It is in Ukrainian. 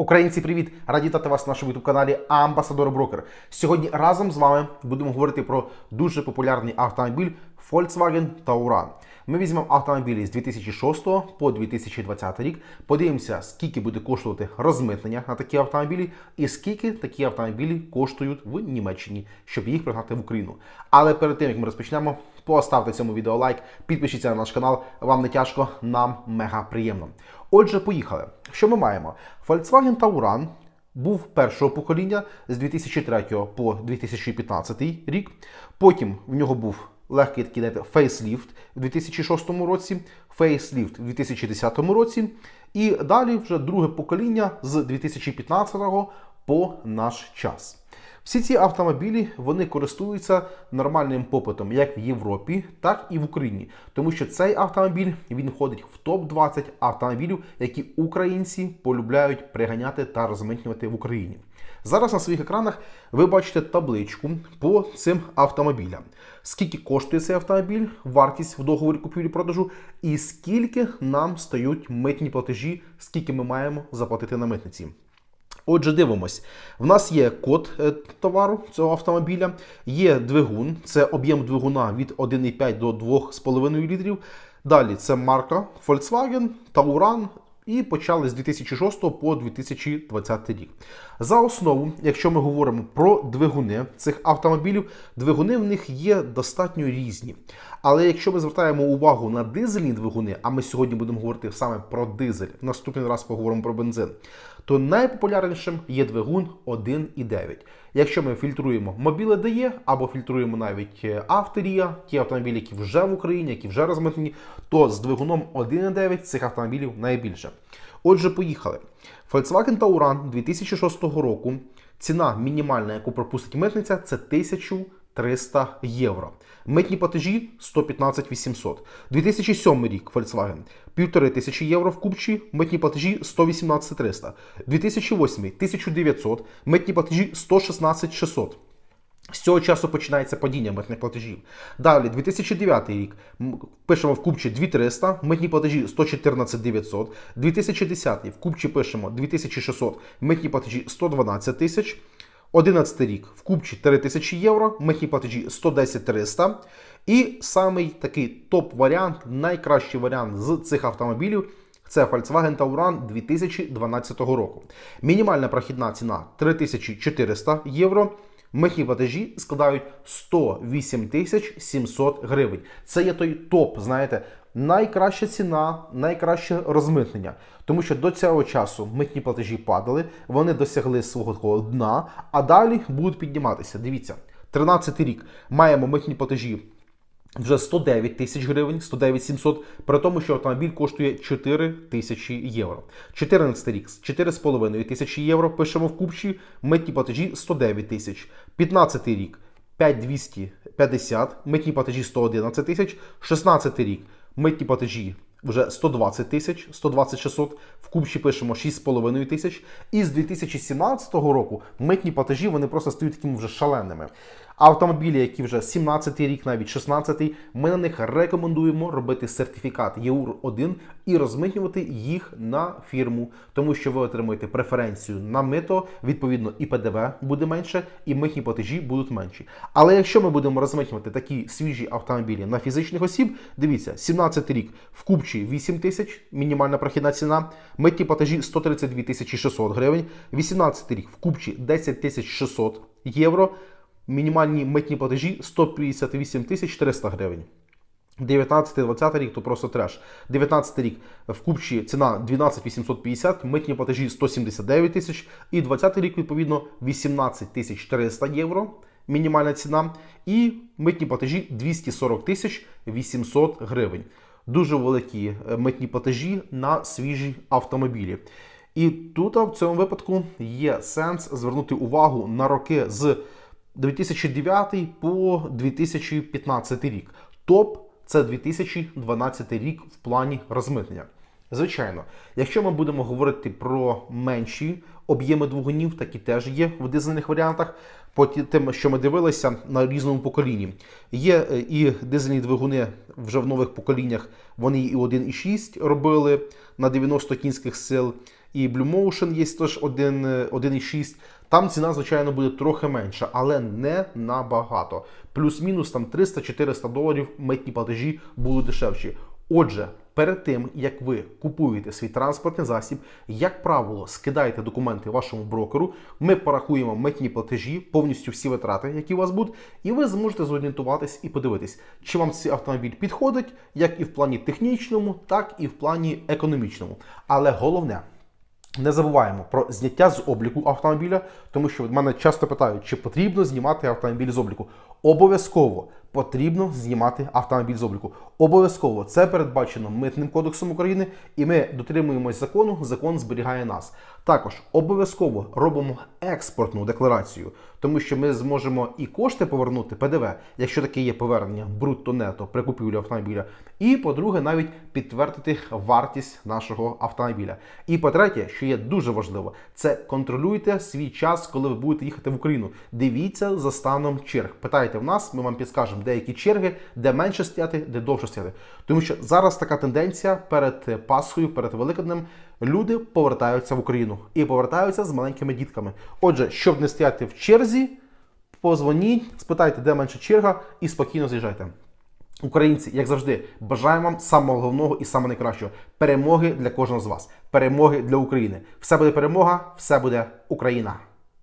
Українці, привіт! Раді вітати вас на нашому youtube каналі Амбасадор Брокер. Сьогодні разом з вами будемо говорити про дуже популярний автомобіль Volkswagen Tauran. Ми візьмемо автомобілі з 2006 по 2020 рік. Подивимося, скільки буде коштувати розмитнення на такі автомобілі, і скільки такі автомобілі коштують в Німеччині, щоб їх пригнати в Україну. Але перед тим як ми розпочнемо, поставте цьому відео лайк, підпишіться на наш канал. Вам не тяжко, нам мега приємно. Отже, поїхали. Що ми маємо? Volkswagen Tauran був першого покоління з 2003 по 2015 рік. Потім в нього був легкий такий знаєте, фейсліфт у 2006 році, фейсліфт у 2010 році. І далі вже друге покоління з 2015 по наш час. Всі ці автомобілі вони користуються нормальним попитом як в Європі, так і в Україні, тому що цей автомобіль він входить в топ 20 автомобілів, які українці полюбляють приганяти та розмитнювати в Україні. Зараз на своїх екранах ви бачите табличку по цим автомобілям. Скільки коштує цей автомобіль, вартість в договорі купівлі-продажу, і скільки нам стають митні платежі, скільки ми маємо заплатити на митниці. Отже, дивимось. В нас є код е, товару цього автомобіля, є двигун, це об'єм двигуна від 1,5 до 2,5 літрів. Далі це марка Volkswagen, Tauran. І почали з 2006 по 2020 рік. За основу, якщо ми говоримо про двигуни цих автомобілів, двигуни в них є достатньо різні. Але якщо ми звертаємо увагу на дизельні двигуни, а ми сьогодні будемо говорити саме про дизель, наступний раз поговоримо про бензин, то найпопулярнішим є двигун 1,9. Якщо ми фільтруємо мобіле DE або фільтруємо навіть авторія, ті автомобілі, які вже в Україні, які вже розмитнені, то з двигуном 1,9 цих автомобілів найбільше. Отже, поїхали. Volkswagen Tauran 2006 року. Ціна мінімальна, яку пропустить митниця, це 1300 євро. Митні платежі 115 800. 2007 рік Volkswagen 1500 євро в купчі, митні платежі 118 300. 2008 1900, митні платежі 116 600. З цього часу починається падіння митних платежів. Далі, 2009 рік пишемо в купчі 2300, митні платежі 114 900. 2010 в купчі пишемо 2600, митні платежі 112 тисяч. 11 рік в купчі 3000 євро, митні платежі 110 300. І самий такий топ-варіант, найкращий варіант з цих автомобілів. Це Volkswagen Tauran 2012 року. Мінімальна прохідна ціна 3400 євро. Митні платежі складають 108 тисяч 700 гривень. Це є той топ, знаєте, найкраща ціна, найкраще розмитнення. Тому що до цього часу митні платежі падали, вони досягли свого такого дна, а далі будуть підніматися. Дивіться, 13 рік маємо митні платежі. Вже 109 тисяч гривень, 109 700, при тому, що автомобіль коштує 4 тисячі євро. 14 рік 4,5 тисячі євро. Пишемо в купчі, митні платежі 109 тисяч. 15 рік 5250, митні платежі 111 тисяч. 16 рік митні платежі вже 120 тисяч, 120 600, в купчі пишемо 6,5 тисяч. І з 2017 року митні платежі вони просто стають такими вже шаленими. Автомобілі, які вже 17-й рік, навіть 16-й, ми на них рекомендуємо робити сертифікат ЄУР-1 і розмитнювати їх на фірму, тому що ви отримуєте преференцію на мито, відповідно, і ПДВ буде менше, і митні платежі будуть менші. Але якщо ми будемо розмитнювати такі свіжі автомобілі на фізичних осіб, дивіться, 17-й рік в купчі 8 тисяч, мінімальна прохідна ціна, митні платежі 132 тисячі 600 гривень, 18 рік в купчі 10 тисяч 600 євро. Мінімальні митні платежі 158 тисяч 400 гривень. 19-20 рік то просто треш. 19 рік в купчі ціна 12 850, митні платежі 179 тисяч. І 20 рік, відповідно, 18 тисяч 400 євро. Мінімальна ціна. І митні платежі 240 тисяч 800 гривень. Дуже великі митні платежі на свіжі автомобілі. І тут в цьому випадку є сенс звернути увагу на роки з 2009 по 2015 рік. Топ це 2012 рік в плані розмитнення. Звичайно, якщо ми будемо говорити про менші об'єми двигунів, такі теж є в дизельних варіантах. По тим, що ми дивилися на різному поколінні. Є і дизельні двигуни вже в нових поколіннях, вони і 1,6 робили на 90 кінських сил. І Blue Motion є теж 1, е, 1,6. Там ціна, звичайно, буде трохи менша, але не набагато. Плюс-мінус там 300-400 доларів митні платежі будуть дешевші. Отже, перед тим як ви купуєте свій транспортний засіб, як правило, скидайте документи вашому брокеру. Ми порахуємо митні платежі, повністю всі витрати, які у вас будуть, і ви зможете зорієнтуватись і подивитись, чи вам цей автомобіль підходить, як і в плані технічному, так і в плані економічному. Але головне. Не забуваємо про зняття з обліку автомобіля, тому що мене часто питають, чи потрібно знімати автомобіль з обліку. Обов'язково потрібно знімати автомобіль з обліку. Обов'язково це передбачено митним кодексом України, і ми дотримуємось закону. Закон зберігає нас. Також обов'язково робимо експортну декларацію, тому що ми зможемо і кошти повернути ПДВ, якщо таке є повернення брутто-нето при купівлі автомобіля. І по-друге, навіть підтвердити вартість нашого автомобіля. І по-третє, що є дуже важливо, це контролюйте свій час, коли ви будете їхати в Україну. Дивіться за станом черг. Питайте в нас, ми вам підскажемо деякі черги, де менше стояти, де довше стояти. Тому що зараз така тенденція перед Пасхою, перед Великоднем. Люди повертаються в Україну і повертаються з маленькими дітками. Отже, щоб не стояти в черзі, позвоніть, спитайте, де менша черга, і спокійно заїжджайте. Українці, як завжди, бажаємо вам самого головного і самого найкращого перемоги для кожного з вас, перемоги для України. Все буде перемога, все буде Україна.